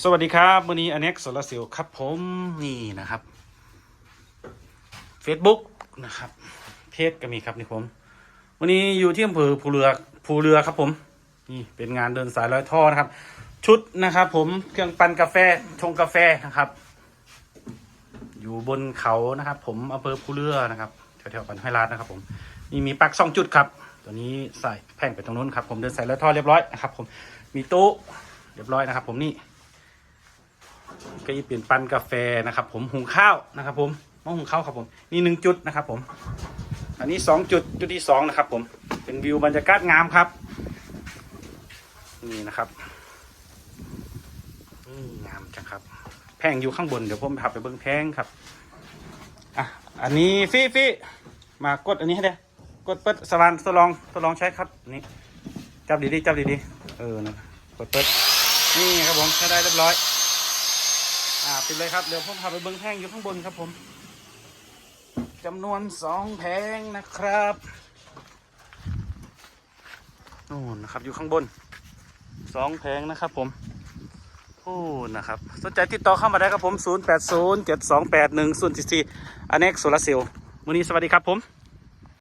สวัสดีครับวันนี้อเน็กโซลาเซลล์ครับผมนี่นะครับ Facebook นะครับ เพจก็มีครับนี่ผม วันนี้อยู่ที่อำเภอภูเรือภูเรือครับผม นี่เป็นงานเดินสายร้อยท่อนะครับ ชุดนะครับ ผมเครื่องปั่นกาแฟชงกาแฟนะครับ อยู่บนเขานะครับ ผมอำเภอภูเรือนะครับแถวๆปันห้วยลาดนะครับ ผมนี่มีปลั๊กสองจุดครับ ตัวนี้ใส่แพ่งไปตรงนู้นครับ ผมเดินสายร้อยท่อเรียบร้อยนะครับ ผมมีตู้เรียบร้อยนะครับ ผมนี่ ก็จะเปลี่ยนปั้นกาแฟนะครับ ผมหุงข้าวนะครับ ผมหม้อหุงข้าวครับผมนี่หนึ่งจุดนะครับ ผม อันนี้สองจุดจุดที่สองนะครับ ผมเป็นวิวบรรยากาศงามครับ นี่นะครับนี่งามจังครับ แพงอยู่ข้างบนเดี๋ยวผมพาไปเบิ้งแพงครับอะอันนี้ฟี่ฟี่มากดอันนี้ให้ได้กดเปิดสว่านทดลองทดลองใช้ครับนนี่จับดีๆจับดีๆเออนะกดเปิดนี่ครับผมใช้ได้เรียบร้อย อ่าปิดเลยครับ เดี๋ยวผมพาไปเบิ้งแพงอยู่ข้างบนครับผมจำนวนสองแผงนะครับนู่นนะครับอยู่ข้างบนสองแผงนะครับผมโอ้นะครับสนใจติดต่อเข้ามาได้ครับผม 0 8 0 7 2 8 1 0 4 4อันเน็กโซลาเซลวันนี้สวัสดีครับผม